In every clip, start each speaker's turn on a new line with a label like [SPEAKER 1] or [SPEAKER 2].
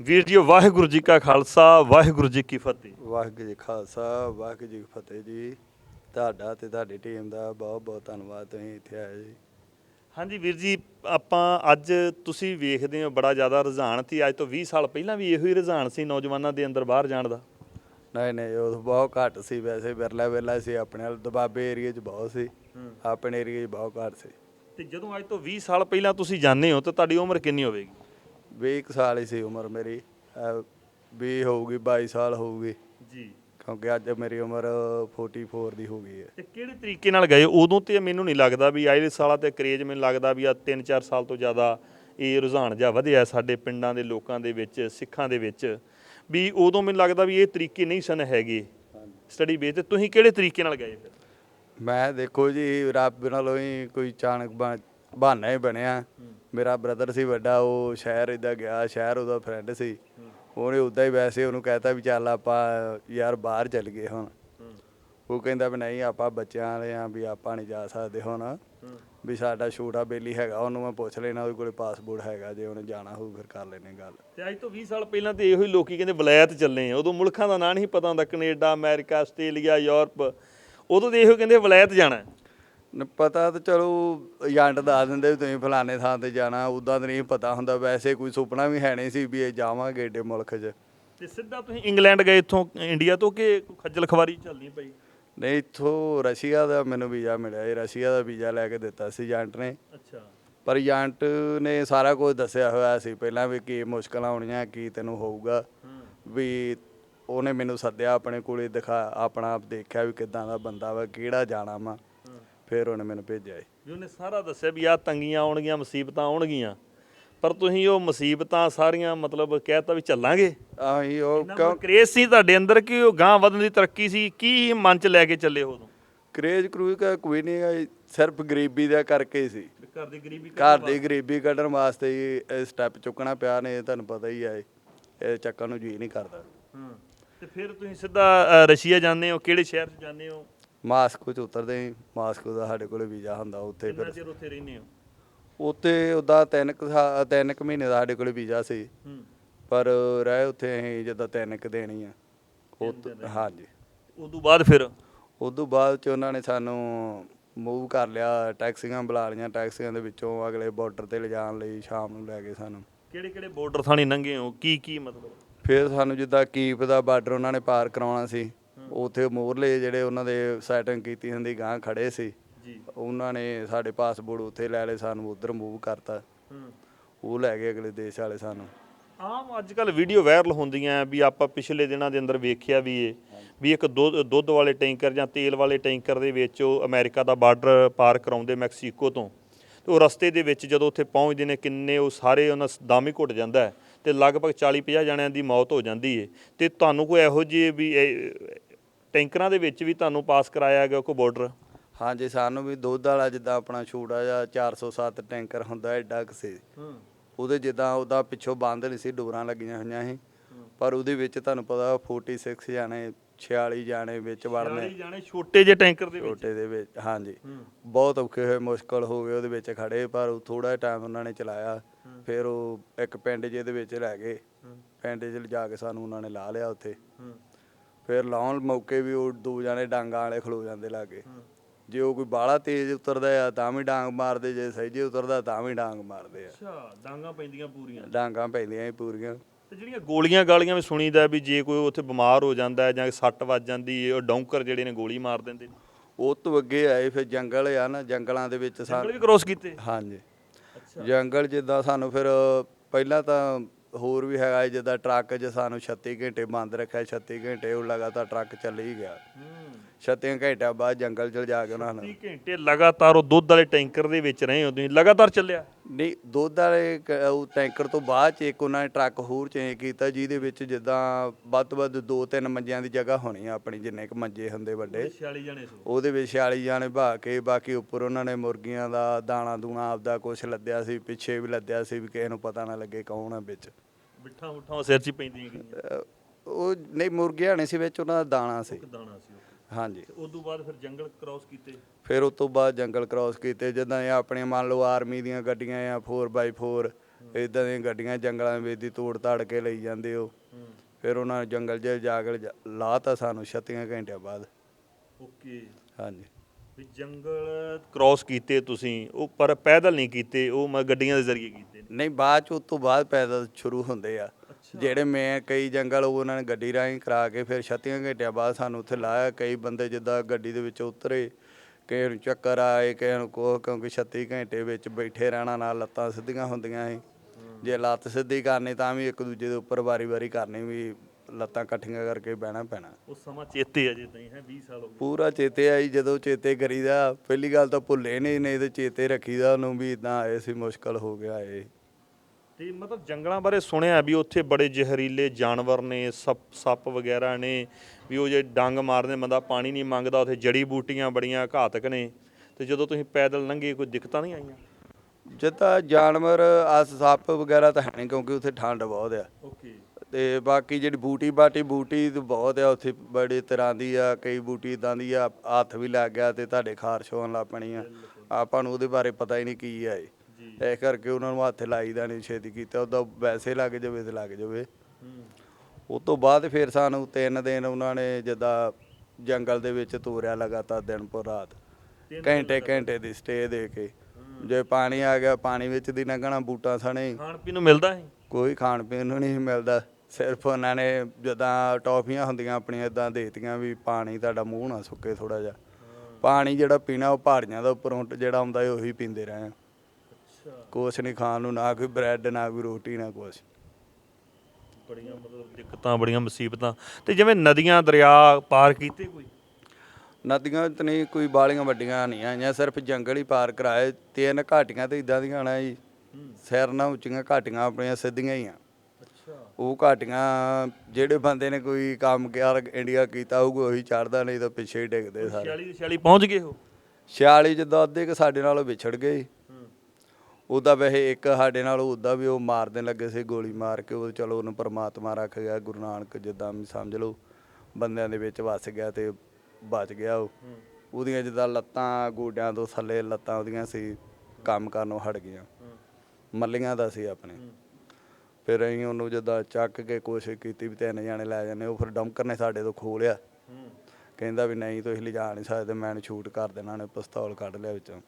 [SPEAKER 1] ਵੀਰ ਜੀ ਵਾਹਿਗੁਰੂ ਜੀ ਕਾ ਖਾਲਸਾ ਵਾਹਿਗੁਰੂ ਜੀ ਕੀ ਫਤਿਹ।
[SPEAKER 2] ਵਾਹਿਗੁਰੂ ਜੀ ਖਾਲਸਾ ਵਾਹਿਗੁਰੂ ਜੀ ਕੀ ਫਤਿਹ ਜੀ। ਤੁਹਾਡਾ ਤੇ ਤੁਹਾਡੀ ਟੀਮ ਦਾ ਬਹੁਤ ਬਹੁਤ ਧੰਨਵਾਦ ਤੁਸੀਂ ਇੱਥੇ ਆਏ ਜੀ।
[SPEAKER 1] ਹਾਂਜੀ ਵੀਰ ਜੀ ਆਪਾਂ ਅੱਜ ਤੁਸੀਂ ਵੇਖਦੇ ਹੋ ਬੜਾ ਜ਼ਿਆਦਾ ਰੁਝਾਨ ਸੀ। ਅੱਜ ਤੋਂ 20 ਸਾਲ ਪਹਿਲਾਂ ਵੀ ਇਹੋ ਹੀ ਰੁਝਾਨ ਸੀ ਨੌਜਵਾਨਾਂ ਦੇ ਅੰਦਰ ਬਾਹਰ ਜਾਣ ਦਾ।
[SPEAKER 2] ਨਹੀਂ ਨਹੀਂ ਉਹ ਬਹੁਤ ਘੱਟ ਸੀ ਵੈਸੇ ਵਿਰਲਾ ਵਿਰਲਾ ਸੀ। ਆਪਣੇ ਵੱਲ ਦਬਾਬੇ ਏਰੀਆ 'ਚ ਬਹੁਤ ਸੀ। ਆਪਣੇ ਏਰੀਆ 'ਚ ਬਹੁਤ ਘੱਟ ਸੀ।
[SPEAKER 1] ਤੇ ਜਦੋਂ ਅੱਜ ਤੋਂ 20 ਸਾਲ ਪਹਿਲਾਂ ਤੁਸੀਂ ਜਾਂਦੇ ਹੋ ਤਾਂ ਤੁਹਾਡੀ ਉਮਰ ਕਿੰਨੀ ਹੋਵੇਗੀ?
[SPEAKER 2] 20 ਕੁ ਸਾਲ ਹੀ ਸੀ ਉਮਰ ਮੇਰੀ। ਅਹ ਹੋਊਗੀ 22 ਸਾਲ ਹੋਊਗੀ।
[SPEAKER 1] ਜੀ।
[SPEAKER 2] ਕਿਉਂਕਿ ਅੱਜ ਮੇਰੀ ਉਮਰ 44 ਦੀ ਹੋ ਗਈ ਹੈ।
[SPEAKER 1] ਤੇ ਕਿਹੜੇ ਤਰੀਕੇ ਨਾਲ ਗਏ? ਉਦੋਂ ਤੇ ਮੈਨੂੰ ਨਹੀਂ ਲੱਗਦਾ ਵੀ ਆਇਲੇ ਸਾਲਾਂ ਤੇ ਕਰੇਜ ਮੈਨੂੰ ਲੱਗਦਾ ਵੀ ਆ 3-4 ਸਾਲ ਤੋਂ ਜ਼ਿਆਦਾ ਇਹ ਰੁਝਾਨ ਜਿਹਾ ਵਧਿਆ ਸਾਡੇ ਪਿੰਡਾਂ ਦੇ ਲੋਕਾਂ ਦੇ ਵਿੱਚ ਸਿੱਖਾਂ ਦੇ ਵਿੱਚ। ਵੀ ਉਦੋਂ ਮੈਨੂੰ ਲੱਗਦਾ ਵੀ ਇਹ ਤਰੀਕੇ ਨਹੀਂ ਸਨ ਹੈਗੇ। ਸਟੱਡੀ ਬੇਸ ਤੇ ਤੁਸੀਂ ਕਿਹੜੇ ਤਰੀਕੇ ਨਾਲ ਗਏ ਫਿਰ?
[SPEAKER 2] ਮੈਂ ਦੇਖੋ ਜੀ ਰੱਬ ਨਾਲੋਂ ਹੀ ਕੋਈ ਅਚਾਨਕ ਬਾ- ਬਹਾਨਾ ਹੀ ਬਣਿਆ। ਮੇਰਾ ਬ੍ਰਦਰ ਸੀ ਵੱਡਾ ਉਹ ਸ਼ਹਿਰ ਇਦਾਂ ਗਿਆ ਸ਼ਹਿਰ ਉਹਦਾ ਫਰੈਂਡ ਸੀ। ਉਹਨੇ ਉਦਾਂ ਹੀ ਵੈਸੇ ਉਹਨੂੰ ਕਹਿਤਾ ਵੀ ਚੱਲ ਆਪਾਂ ਯਾਰ ਬਾਹਰ ਚੱਲ ਗਏ ਹੁਣ। ਉਹ ਕਹਿੰਦਾ ਵੀ ਨਹੀਂ ਆਪਾਂ ਬੱਚਿਆਂ ਵਾਲੇ ਆ ਵੀ ਆਪਾਂ ਨਹੀਂ ਜਾ ਸਕਦੇ ਹੁਣ। ਵੀ ਸਾਡਾ ਛੋਟਾ ਬੇਲੀ ਹੈਗਾ ਉਹਨੂੰ ਮੈਂ ਪੁੱਛ ਲੈਣਾ ਉਹਦੇ ਕੋਲੇ ਪਾਸਪੋਰਟ ਹੈਗਾ ਜੇ ਉਹਨੇ ਜਾਣਾ ਹੋਊ ਫਿਰ ਕਰ ਲੈਨੇ ਗੱਲ।
[SPEAKER 1] ਤੇ ਅੱਜ ਤੋਂ 20 ਸਾਲ ਪਹਿਲਾਂ ਤੇ ਇਹੋ ਹੀ ਲੋਕੀ ਕਹਿੰਦੇ ਵਲਾਇਤ ਚੱਲੇ ਆ। ਉਦੋਂ ਮੁਲਕਾਂ ਦਾ ਨਾਂ ਨਹੀਂ ਪਤਾ ਹੁੰਦਾ ਕੈਨੇਡਾ ਅਮਰੀਕਾ ਆਸਟ੍ਰੇਲੀਆ ਯੂਰਪ। ਉਦੋਂ ਤੇ ਇਹੋ ਕਹਿੰਦੇ ਵਲਾਇਤ ਜਾਣਾ।
[SPEAKER 2] ਨ- ਪਤਾ ਤਾਂ ਚਲੋ ਏਜੰਟ ਦੱਸ ਦਿੰਦੇ ਵੀ ਤੁਸੀਂ ਫਲਾਣੇ ਥਾਂ ਤੇ ਜਾਣਾ ਉਦਾਂ ਤਾਂ ਨਹੀਂ ਪਤਾ ਹੁੰਦਾ ਵੈਸੇ ਕੋਈ ਸੁਪਨਾ ਵੀ ਹੈ ਨਹੀਂ ਸੀ ਵੀ ਇਹ ਜਾਵਾਂਗੇ ਏਡੇ ਮੁਲਕ 'ਚ।
[SPEAKER 1] ਤੇ ਸਿੱਧਾ ਤੁਸੀਂ ਇੰਗਲੈਂਡ ਗਏ ਇੱਥੋਂ ਇੰਡੀਆ ਤੋਂ ਕਿ ਖੱਜਲ ਖਵਾਰੀ ਚੱਲਣੀ ਪਈ?
[SPEAKER 2] ਨਹੀਂ ਇੱਥੋਂ ਰਸ਼ੀਆ ਦਾ ਮੈਨੂੰ ਵੀਜ਼ਾ ਮਿਲਿਆ ਇਹ ਰਸ਼ੀਆ ਦਾ ਵੀਜ਼ਾ ਲੈ ਕੇ ਦਿੱਤਾ ਸੀ ਏਜੰਟ ਨੇ।
[SPEAKER 1] ਅੱਛਾ।
[SPEAKER 2] ਪਰ ਏਜੰਟ ਨੇ ਸਾਰਾ ਕੁਝ ਦੱਸਿਆ ਹੋਇਆ ਸੀ ਪਹਿਲਾਂ ਵੀ ਕੀ ਮੁਸ਼ਕਲਾਂ ਆਉਣੀਆਂ ਕੀ ਤੈਨੂੰ ਹੋਊਗਾ। ਵੀ ਉਹਨੇ ਮੈਨੂੰ ਸੱਦਿਆ ਆਪਣੇ ਕੋਲੇ ਦਿਖਾ ਆਪਣਾ ਆਪ ਦੇਖਿਆ ਵੀ ਕਿਦਾਂ ਦਾ ਬੰਦਾ ਵਾ ਕਿਹੜਾ ਜਾਣਾ ਵਾ। ਫਿਰ ਉਹਨੇ ਮੈਨੂੰ ਭੇਜਿਆ ਜੀ
[SPEAKER 1] ਵੀ ਉਹਨੇ ਸਾਰਾ ਦੱਸਿਆ ਵੀ ਆਹ ਤੰਗੀਆਂ ਆਉਣਗੀਆਂ ਮੁਸੀਬਤਾਂ ਆਉਣਗੀਆਂ। ਪਰ ਤੁਸੀਂ ਉਹ ਮੁਸੀਬਤਾਂ ਸਾਰੀਆਂ ਮਤਲਬ ਕਹਿਤਾ ਵੀ ਚੱਲਾਂਗੇ।
[SPEAKER 2] ਆਹੀ ਉਹ ਕਿਉਂ
[SPEAKER 1] ਕਰੇਜ਼ ਸੀ ਤੁਹਾਡੇ ਅੰਦਰ ਕਿ ਉਹ ਗਾਂ ਵਧਣ ਦੀ ਤਰੱਕੀ ਸੀ? ਕੀ ਮਨ ਚ ਲੈ ਕੇ ਚੱਲੇ ਉਦੋਂ?
[SPEAKER 2] ਕਰੇਜ ਕਰੂਜ ਕਾ ਕੋਈ ਨਹੀਂ ਹੈ ਸਿਰਫ ਗਰੀਬੀ ਦਾ ਕਰਕੇ ਹੀ ਸੀ
[SPEAKER 1] ਘਰ ਦੀ ਗਰੀਬੀ
[SPEAKER 2] ਘਰ ਦੀ ਗਰੀਬੀ ਕੱਢਣ ਵਾਸਤੇ ਹੀ ਇਹ ਸਟੈਪ ਚੁੱਕਣਾ ਪਿਆ ਨੇ ਤੁਹਾਨੂੰ ਪਤਾ ਹੀ ਹੈ ਇਹ। ਚੱਕਰ ਨੂੰ ਜੀ ਨਹੀਂ ਕਰਦਾ।
[SPEAKER 1] ਹਾਂ। ਤੇ ਫਿਰ ਤੁਸੀਂ ਸਿੱਧਾ ਅ, ਰਸ਼ੀਆ ਜਾਂਦੇ ਹੋ ਕਿਹੜੇ ਸ਼ਹਿਰ ਚ ਜਾਂਦੇ ਹੋ?
[SPEAKER 2] ਮਾਸਕੋ ਚ ਉਤਰਦੇ ਹੀ ਮਾਸਕੋ ਦਾ ਸਾਡੇ ਕੋਲੇ ਵੀਜ਼ਾ ਹੁੰਦਾ ਉੱਥੇ
[SPEAKER 1] ਕਿੰਨਾ
[SPEAKER 2] ਫਿਰ
[SPEAKER 1] ਚਿਰ ਉੱਥੇ ਰਹਿੰਦੇ ਹੋ?
[SPEAKER 2] ਉੱਥੇ ਉਦਾਂ ਤਿੰਨ ਕੁ ਸਾ- ਤਿੰਨ ਕੁ ਮਹੀਨੇ ਦਾ ਸਾਡੇ ਕੋਲੇ ਵੀਜ਼ਾ ਸੀ।
[SPEAKER 1] ਹੂੰ।
[SPEAKER 2] ਪਰ ਰਹੇ ਉੱਥੇ ਅਸੀਂ ਜਿੱਦਾਂ ਤਿੰਨ ਕੁ ਦੇਣੀ ਆ। ਉਹ ਹਾਂਜੀ।
[SPEAKER 1] ਉਦੋਂ ਬਾਅਦ ਫਿਰ?
[SPEAKER 2] ਉਦੋਂ ਬਾਅਦ ਚ ਉਹਨਾਂ ਨੇ ਸਾਨੂੰ ਮੂਵ ਕਰ ਲਿਆ ਟੈਕਸੀਆਂ ਬੁਲਾ ਲਈਆਂ ਟੈਕਸੀਆਂ ਦੇ ਵਿੱਚੋਂ ਅਗਲੇ ਬਾਰਡਰ ਤੇ ਲਿਜਾਣ ਲਈ ਸ਼ਾਮ ਨੂੰ ਲੈ ਗਏ ਸਾਨੂੰ।
[SPEAKER 1] ਕਿਹੜੇ ਕਿਹੜੇ ਬਾਰਡਰ ਥਾਣੀ ਲੰਘੇ ਹੋ? ਕੀ ਕੀ ਮਤਲਬ?
[SPEAKER 2] ਫਿਰ ਸਾਨੂੰ ਜਿੱਦਾਂ ਕੀਪ ਦਾ ਬਾਰਡਰ ਉਹਨਾਂ ਨੇ ਪਾਰ ਕਰਾਉਣਾ ਸੀ। ਉੱਥੇ ਮੋਰਲੇ ਜਿਹੜੇ ਉਹਨਾਂ ਦੇ ਸੈਟਿੰਗ ਕੀਤੀ ਹੁੰਦੀ ਗਾਂ ਖੜੇ ਸੀ।
[SPEAKER 1] ਜੀ।
[SPEAKER 2] ਉਹਨਾਂ ਨੇ ਸਾਡੇ ਪਾਸਪੋਰਟ ਉੱਥੇ ਲੈ ਲਏ ਸਾਨੂੰ ਉਧਰ ਮੂਵ ਕਰਤਾ।
[SPEAKER 1] ਹੂੰ।
[SPEAKER 2] ਉਹ ਲੈ ਗਏ ਅਗਲੇ ਦੇਸ਼ ਵਾਲੇ ਸਾਨੂੰ।
[SPEAKER 1] ਆਮ ਅੱਜ ਕੱਲ ਵੀਡੀਓ ਵਾਇਰਲ ਹੁੰਦੀਆਂ ਵੀ ਆਪਾਂ ਪਿਛਲੇ ਦਿਨਾਂ ਦੇ ਅੰਦਰ ਵੇਖਿਆ ਵੀ ਇਹ ਵੀ ਇੱਕ ਦੁੱਧ ਦੁੱਧ ਵਾਲੇ ਟੈਂਕਰ ਜਾਂ ਤੇਲ ਵਾਲੇ ਟੈਂਕਰ ਦੇ ਵਿੱਚ ਉਹ ਅਮਰੀਕਾ ਦਾ ਬਾਰਡਰ ਪਾਰ ਕਰਾਉਂਦੇ ਮੈਕਸੀਕੋ ਤੋਂ। ਤੇ ਉਹ ਰਸਤੇ ਦੇ ਵਿੱਚ ਜਦੋਂ ਉੱਥੇ ਪਹੁੰਚਦੇ ਨੇ ਕਿੰਨੇ ਉਹ ਸਾਰੇ ਉਹਨਾਂ ਦਮ ਘੁੱਟ ਜਾਂਦਾ ਹੈ। ਤੇ ਲਗਭਗ 40 50 ਜਣਿਆਂ ਦੀ ਮੌਤ ਹੋ ਜਾਂਦੀ ਏ। ਤੇ ਤੁਹਾਨੂੰ ਕੋਈ ਇਹੋ ਜਿਹੇ ਵੀ ਟੈਂਕਰਾਂ ਦੇ ਵਿੱਚ ਵੀ ਤੁਹਾਨੂੰ ਪਾਸ ਕਰਾਇਆ ਗਿਆ ਕੋਈ ਬਾਰਡਰ
[SPEAKER 2] ਹਾਂਜੀ ਸਾਨੂੰ ਵੀ ਦੁੱਧ ਵਾਲਾ ਜਿੱਦਾਂ ਆਪਣਾ ਛੋਟਾ ਜਿਹਾ 407 ਟੈਂਕਰ ਹੁੰਦਾ ਐਡਾ ਕੁ ਸੀ।
[SPEAKER 1] ਹੂੰ।
[SPEAKER 2] ਉਹਦੇ ਜਿੱਦਾਂ ਉਹਦਾ ਪਿੱਛੋਂ ਬੰਦ ਨਹੀਂ ਸੀ ਡੋਰਾਂ ਲੱਗੀਆਂ ਹੋਈਆਂ ਸੀ। ਪਰ ਉਹਦੇ ਵਿੱਚ ਤੁਹਾਨੂੰ ਪਤਾ 46 ਜਾਣੇ 46 ਜਾਣੇ ਵਿੱਚ ਵੜਨੇ।
[SPEAKER 1] ਜਾਣੇ ਛੋਟੇ ਜਿਹੇ ਟੈਂਕਰ ਦੇ ਵਿੱਚ?
[SPEAKER 2] ਛੋਟੇ ਦੇ ਵਿੱਚ ਹਾਂਜੀ। ਬਹੁਤ ਔਖੇ ਹੋਏ ਮੁਸ਼ਕਲ ਹੋ ਗਏ ਉਹਦੇ ਵਿੱਚ ਖੜੇ ਪਰ ਥੋੜਾ ਟਾਈਮ ਉਹਨਾਂ ਨੇ ਚਲਾਇਆ। ਫਿਰ ਉਹ ਇੱਕ ਪਿੰਡ ਜਿਹਦੇ ਵਿੱਚ ਲੈ ਗਏ। ਪਿੰਡ 'ਚ ਲਿਜਾ ਕੇ ਸਾਨੂੰ ਉਹਨਾਂ ਨੇ ਲਾ ਲਿਆ ਉੱਥੇ। ਫਿਰ ਲਾਉਣ ਮੌਕੇ ਵੀ ਉਹ ਦੋ ਜਾਣੇ ਡਾਂਗਾਂ ਵਾਲੇ ਖਲੋ ਜਾਂਦੇ ਲਾਗੇ। ਜੇ ਉਹ ਕੋਈ ਬਾਹਲਾ ਤੇਜ਼ ਉਤਰਦਾ ਆ ਤਾਂ ਵੀ ਡਾਂਗ ਮਾਰਦੇ ਜੇ ਸਹਿਜੇ ਉਤਰਦਾ ਤਾਂ ਵੀ ਡਾਂਗ ਮਾਰਦੇ ਆ।
[SPEAKER 1] ਅੱਛਾ ਡਾਂਗਾ ਪੈਂਦੀਆਂ ਪੂਰੀਆਂ।
[SPEAKER 2] ਡਾਂਗਾਂ ਪੈਂਦੀਆਂ ਹੀ ਪੂਰੀਆਂ।
[SPEAKER 1] ਤੇ ਜਿਹੜੀਆਂ ਗੋਲੀਆਂ ਗਾਲੀਆਂ ਵੀ ਸੁਣੀਦਾ ਵੀ ਜੇ ਕੋਈ ਉੱਥੇ ਬਿਮਾਰ ਹੋ ਜਾਂਦਾ ਹੈ ਜਾਂ ਸੱਟ ਵੱਜ ਜਾਂਦੀ ਹੈ ਉਹ ਡੌਂਕਰ ਜਿਹੜੇ ਨੇ ਗੋਲੀ ਮਾਰ ਦਿੰਦੇ ਨੇ।
[SPEAKER 2] ਉਹ ਤੋਂ ਅੱਗੇ ਆਏ ਫਿਰ ਜੰਗਲ ਆ ਨਾ ਜੰਗਲਾਂ ਦੇ ਵਿੱਚ
[SPEAKER 1] ਜੰਗਲ
[SPEAKER 2] ਸਾਨੂੰ
[SPEAKER 1] ਵੀ ਕ੍ਰੋਸ ਕੀਤੇ?
[SPEAKER 2] ਹਾਂਜੀ।
[SPEAKER 1] ਅੱਛਾ।
[SPEAKER 2] ਜੰਗਲ ਜਿੱਦਾਂ ਸਾਨੂੰ ਫਿਰ ਪਹਿਲਾਂ ਤਾਂ ਹੋਰ ਵੀ ਹੈਗਾ ਸੀ, ਜਿੱਦਾਂ ਟਰੱਕ 'ਚ ਸਾਨੂੰ 36 ਘੰਟੇ ਬੰਦ ਰੱਖਿਆ 36 ਘੰਟੇ ਉਹ ਲਗਾਤਾਰ ਟਰੱਕ ਚੱਲ ਹੀ ਗਿਆ।
[SPEAKER 1] ਹੂੰ।
[SPEAKER 2] 36 ਘੰਟਿਆਂ ਬਾਅਦ ਜੰਗਲ 'ਚ ਜਾ ਕੇ ਉਹਨਾਂ ਨੂੰ।
[SPEAKER 1] 30 ਘੰਟੇ ਲਗਾਤਾਰ ਉਹ ਦੁੱਧ ਵਾਲੇ ਟੈਂਕਰ ਦੇ ਵਿੱਚ ਰਹੇ ਹੋ ਤੁਸੀਂ ਲਗਾਤਾਰ ਚੱਲਿਆ?
[SPEAKER 2] ਨਹੀਂ ਦੁੱਧ ਵਾਲੇ ਕ- ਉਹ ਟੈਂਕਰ ਤੋਂ ਬਾਅਦ 'ਚ ਇੱਕ ਉਹਨਾਂ ਨੇ ਟਰੱਕ ਹੋਰ ਚੇਂਜ ਕੀਤਾ ਜਿਹਦੇ ਵਿੱਚ ਜਿੱਦਾਂ ਵੱਧ ਤੋਂ ਵੱਧ ਦੋ ਤਿੰਨ ਮੰਜਿਆਂ ਦੀ ਜਗ੍ਹਾ ਹੋਣੀ ਆ ਆਪਣੀ ਜਿੰਨੇ ਕ ਮੰਜੇ ਹੁੰਦੇ ਵੱਡੇ।
[SPEAKER 1] 46 ਜਣੇ ਸੋ।
[SPEAKER 2] ਉਹਦੇ ਵਿੱਚ 46 ਜਾਣੇ ਬਹਾ ਕੇ ਬਾਕੀ ਉੱਪਰ ਉਹਨਾਂ ਨੇ ਮੁਰਗੀਆਂ ਦਾ ਦਾਣਾ ਦੂਣਾ ਆਪਦਾ ਕੁਝ ਲੱਦਿਆ ਸੀ ਪਿੱਛੇ ਵੀ ਲੱਦਿਆ ਸੀ ਵੀ ਕਿਸੇ ਨੂੰ ਪਤਾ ਨਾ ਲੱਗੇ ਕੌਣ ਆ ਵਿੱਚ।
[SPEAKER 1] ਬਿੱਠਾ ਮੁੱਠਾਂ ਸਿਰ 'ਚ ਹੀ ਪੈਂਦੀਆਂ ਗਈਆਂ।
[SPEAKER 2] ਅਹ ਉਹ ਨਹੀਂ ਮੁਰਗੀਆਂ ਨਹੀਂ ਸੀ ਵਿੱਚ ਉਹਨਾਂ ਦਾ ਦਾਣਾ ਸੀ।
[SPEAKER 1] ਇੱਕ ਦਾਣਾ ਸੀ ਉਹ
[SPEAKER 2] ਹਾਂਜੀ।
[SPEAKER 1] ਤੇ ਉਸ ਤੋਂ ਬਾਅਦ ਫਿਰ ਜੰਗਲ ਕ੍ਰੋਸ ਕੀਤੇ?
[SPEAKER 2] ਫਿਰ ਉਸ ਤੋਂ ਬਾਅਦ ਜੰਗਲ ਕ੍ਰਾਸ ਕੀਤੇ ਜਿੱਦਾਂ ਇਹ ਆਪਣੀਆਂ ਮੰਨ ਲਓ ਆਰਮੀ ਦੀਆਂ ਗੱਡੀਆਂ ਆ 4x4 ਇਦਾਂ ਦੀਆਂ ਗੱਡੀਆਂ ਜੰਗਲਾਂ ਵਿੱਚ ਦੀ ਤੋੜ ਤਾੜ ਕੇ ਲਈ ਜਾਂਦੇ ਉਹ। ਫਿਰ ਉਹਨਾਂ ਜੰਗਲ 'ਚ ਜਾ ਕੇ ਲਿਜਾ- ਲਾਤਾ ਸਾਨੂੰ 36 ਘੰਟਿਆਂ ਬਾਅਦ।
[SPEAKER 1] ਓਕੇ
[SPEAKER 2] ਹਾਂਜੀ।
[SPEAKER 1] ਵੀ ਜੰਗਲ ਕ੍ਰਾਸ ਕੀਤੇ ਤੁਸੀਂ ਉਹ ਪਰ ਪੈਦਲ ਨਹੀਂ ਕੀਤੇ ਉਹ ਮ ਗੱਡੀਆਂ ਦੇ ਜ਼ਰੀਏ ਕੀਤੇ ਨੇ?
[SPEAKER 2] ਨਹੀਂ ਬਾਅਦ ਚ ਉਸ ਤੋਂ ਬਾਅਦ ਪੈਦਲ ਸ਼ੁਰੂ ਹੁੰਦੇ ਆ। ਜਿਹੜੇ ਮੈਂ ਕਈ ਜੰਗਲ ਉਹ ਉਹਨਾਂ ਨੇ ਗੱਡੀ ਰਾਹੀਂ ਕਰਾ ਕੇ ਫਿਰ 36 ਘੰਟਿਆਂ ਬਾਅਦ ਸਾਨੂੰ ਉੱਥੇ ਲਾਇਆ। ਕਈ ਬੰਦੇ ਜਿੱਦਾਂ ਗੱਡੀ ਦੇ ਵਿੱਚ ਉਤਰੇ ਕਿਸੇ ਨੂੰ ਚੱਕਰ ਆਏ ਕਿਸੇ ਨੂੰ ਕੋਹ ਕਿਉਂਕਿ 36 ਘੰਟੇ ਵਿੱਚ ਬੈਠੇ ਰਹਿਣਾ ਨਾਲ ਲੱਤਾਂ ਸਿੱਧੀਆਂ ਹੁੰਦੀਆਂ ਸੀ। ਜੇ ਲੱਤ ਸਿੱਧੀ ਕਰਨੀ ਤਾਂ ਵੀ ਇੱਕ ਦੂਜੇ ਦੇ ਉੱਪਰ ਵਾਰੀ-ਵਾਰੀ ਕਰਨੀ ਵੀ ਲੱਤਾਂ ਇਕੱਠੀਆਂ ਕਰਕੇ ਬਹਿਣਾ ਪੈਣਾ।
[SPEAKER 1] ਉਹ ਸਮਾਂ ਚੇਤੇ ਅਜੇ ਤਾਈਂ ਹੈ 20 ਸਾਲ ਹੋ ਗਏ।
[SPEAKER 2] ਪੂਰਾ ਚੇਤੇ ਆਈ ਜਦੋਂ ਚੇਤੇ ਕਰੀਦਾ ਪਹਿਲੀ ਗੱਲ ਤਾਂ ਭੁੱਲੇ ਨਹੀਂ ਨਹੀਂ ਤੇ ਚੇਤੇ ਰੱਖੀਦਾ ਉਹਨੂੰ ਵੀ ਇਦਾਂ ਆਏ ਸੀ ਮੁਸ਼ਕਲ ਹੋ ਗਿਆ ਇਹ
[SPEAKER 1] ਤੇ ਮਤਲਬ ਜੰਗਲਾਂ ਬਾਰੇ ਸੁਣਿਆ ਵੀ ਉੱਥੇ ਬੜੇ ਜ਼ਹਿਰੀਲੇ ਜਾਨਵਰ ਨੇ ਸੱਪ ਸੱਪ ਵਗੈਰਾ ਨੇ ਵੀ ਉਹ ਜੇ ਡੰਗ ਮਾਰਦੇ ਬੰਦਾ ਪਾਣੀ ਨਹੀਂ ਮੰਗਦਾ ਉੱਥੇ ਜੜੀ ਬੂਟੀਆਂ ਬੜੀਆਂ ਘਾਤਕ ਨੇ। ਤੇ ਜਦੋਂ ਤੁਸੀਂ ਪੈਦਲ ਲੰਘੇ ਕੋਈ ਦਿੱਕਤਾਂ ਨਹੀਂ ਆਈਆਂ?
[SPEAKER 2] ਜਿੱਦਾਂ ਜਾਨਵਰ ਆ ਸੱਪ ਵਗੈਰਾ ਤਾਂ ਹੈ ਨਹੀਂ ਕਿਉਂਕਿ ਉੱਥੇ ਠੰਡ ਬਹੁਤ ਆ।
[SPEAKER 1] ਓਕੇ।
[SPEAKER 2] ਤੇ ਬਾਕੀ ਜਿਹੜੀ ਬੂਟੀ ਬਾਟੀ ਬੂਟੀ ਤਾਂ ਬਹੁਤ ਆ ਉੱਥੇ ਬੜੇ ਤਰ੍ਹਾਂ ਦੀ ਆ ਕਈ ਬੂਟੀ ਇਦਾਂ ਦੀ ਆ ਹੱਥ ਵੀ ਲੱਗ ਗਿਆ ਤੇ ਤੁਹਾਡੇ ਖਾਰਸ਼ ਹੋਣ ਲੱਗ ਪੈਣੀ ਆ। ਆਪਾਂ ਨੂੰ ਉਹਦੇ ਬਾਰੇ ਪਤਾ ਹੀ ਨਹੀਂ ਕੀ ਆ ਇਹ। ਇਸ ਕਰਕੇ ਉਹਨਾਂ ਨੂੰ ਹੱਥ ਲਾਈਦਾ ਨਹੀਂ ਛੇਤੀ ਕੀਤਾ ਉਹਦਾ ਵੈਸੇ ਲੱਗ ਜਾਵੇ ਤੇ ਲੱਗ ਜਾਵੇ।
[SPEAKER 1] ਹੂੰ।
[SPEAKER 2] ਉਸ ਤੋਂ ਬਾਅਦ ਫਿਰ ਸਾਨੂੰ ਤਿੰਨ ਦਿਨ ਉਹਨਾਂ ਨੇ ਜਿੱਦਾਂ ਜੰਗਲ ਦੇ ਵਿੱਚ ਤੋਰਿਆ ਲਗਾਤਾਰ ਦਿਨ ਪਰ ਰਾਤ। ਘੰਟੇ ਘੰਟੇ ਦੀ ਸਟੇ ਦੇ ਕੇ। ਜੇ ਪਾਣੀ ਆ ਗਿਆ ਪਾਣੀ ਵਿੱਚ ਦੀ ਲੰਘਣਾ ਬੂਟਾਂ ਸਣੇ।
[SPEAKER 1] ਖਾਣ ਪੀਣ ਨੂੰ ਮਿਲਦਾ ਹੈ
[SPEAKER 2] ਕੋਈ ਖਾਣ ਪੀਣ ਨੂੰ ਨਹੀਂ ਮਿਲਦਾ। ਸਿਰਫ ਉਹਨਾਂ ਨੇ ਜਦਾਂ ਟੌਫੀਆਂ ਹੁੰਦੀਆਂ ਆਪਣੀਆਂ ਇਦਾਂ ਦੇਤੀਆਂ ਵੀ ਪਾਣੀ ਤੁਹਾਡਾ ਮੂੰਹ ਨਾ ਸੁੱਕੇ ਥੋੜਾ ਜਿਹਾ। ਪਾਣੀ ਜਿਹੜਾ ਪੀਣਾ ਉਹ ਪਹਾੜੀਆਂ ਦਾ ਉੱਪਰੋਂ ਜਿਹੜਾ ਆਉਂਦਾ ਉਹੀ ਪੀਂਦੇ ਰਹੇ। ਹਾਂ। ਕੁਛ ਨਹੀਂ ਖਾਣ ਨੂੰ ਨਾ ਕੋਈ ਬ੍ਰੈਡ ਨਾ ਕੋਈ ਰੋਟੀ ਨਾ ਕੁਛ।
[SPEAKER 1] ਬੜੀਆਂ ਮਤਲਬ ਦਿੱਕਤਾਂ ਬੜੀਆਂ ਮੁਸੀਬਤਾਂ। ਤੇ ਜਿਵੇਂ ਨਦੀਆਂ ਦਰਿਆ ਪਾਰ ਕੀਤੇ ਕੋਈ?
[SPEAKER 2] ਨਦੀਆਂ ਤਾਂ ਨਹੀਂ ਕੋਈ ਬਾਲੀਆਂ ਵੱਡੀਆਂ ਨਹੀਂ ਆਈਆਂ ਸਿਰਫ ਜੰਗਲ ਹੀ ਪਾਰ ਕਰਾਏ। ਤਿੰਨ ਘਾਟੀਆਂ ਤੇ ਇਦਾਂ ਦੀਆਂ ਆਣਾ ਜੀ। ਸਿਰ ਨਾਲ ਉੱਚੀਆਂ ਘਾਟੀਆਂ ਆਪਣੀਆਂ ਸਿੱਧੀਆਂ ਹੀ ਆ।
[SPEAKER 1] ਅੱਛਾ।
[SPEAKER 2] ਉਹ ਘਾਟੀਆਂ ਜਿਹੜੇ ਬੰਦੇ ਨੇ ਕੋਈ ਕੰਮ ਕਾਰ ਇੰਡੀਆ ਕੀਤਾ ਹੋਊਗਾ ਉਹੀ ਚੜਦਾ ਨਹੀਂ ਤਾਂ ਪਿੱਛੇ ਹੀ ਡਿੱਗਦੇ ਸਾਰੇ।
[SPEAKER 1] 46 46 ਪਹੁੰਚ ਗਏ ਹੋ
[SPEAKER 2] 46 ਜਿੱਦਾਂ ਅੱਧੇ ਕ ਸਾਡੇ ਨਾਲੋਂ ਵਿਛੜ ਗਏ। ਉਹਦਾ ਵੈਸੇ ਇੱਕ ਸਾਡੇ ਨਾਲ ਉਹਦਾ ਵੀ ਉਹ ਮਾਰਦੇ ਲੱਗੇ ਸੀ ਗੋਲੀ ਮਾਰ ਕੇ ਉਹ ਚਲੋ ਉਹਨੂੰ ਪਰਮਾਤਮਾ ਰੱਖ ਗਿਆ ਗੁਰੂ ਨਾਨਕ ਜਿੱਦਾਂ ਵੀ ਸਮਝ ਲਓ ਬੰਦਿਆਂ ਦੇ ਵਿੱਚ ਵਸ ਗਿਆ ਤੇ ਬਚ ਗਿਆ ਉਹ। ਉਹਦੀਆਂ ਜਿੱਦਾਂ ਲੱਤਾਂ ਗੋਡਿਆਂ ਤੋਂ ਥੱਲੇ ਲੱਤਾਂ ਉਹਦੀਆਂ ਸੀ ਕੰਮ ਕਰਨੋਂ ਹਟ ਗਈਆਂ। ਮੱਲੀਆਂ ਦਾ ਸੀ ਆਪਣੇ। ਫਿਰ ਅਸੀਂ ਉਹਨੂੰ ਜਿੱਦਾਂ ਚੱਕ ਕੇ ਕੋਸ਼ਿਸ਼ ਕੀਤੀ ਵੀ ਤਿੰਨ ਜਾਣੇ ਲੈ ਜਾਂਦੇ ਉਹ ਫਿਰ ਡੰਕਰ ਨੇ ਸਾਡੇ ਤੋਂ ਖੋਹ ਲਿਆ।
[SPEAKER 1] ਹੂੰ।
[SPEAKER 2] ਕਹਿੰਦਾ ਵੀ ਨਹੀਂ ਤੁਸੀਂ ਲਿਜਾ ਨਹੀਂ ਸਕਦੇ ਮੈਨੂੰ ਸ਼ੂਟ ਕਰ ਦੇਣਾ ਨੇ ਪਿਸਤੌਲ ਕੱਢ ਲਿਆ ਵਿੱਚੋਂ।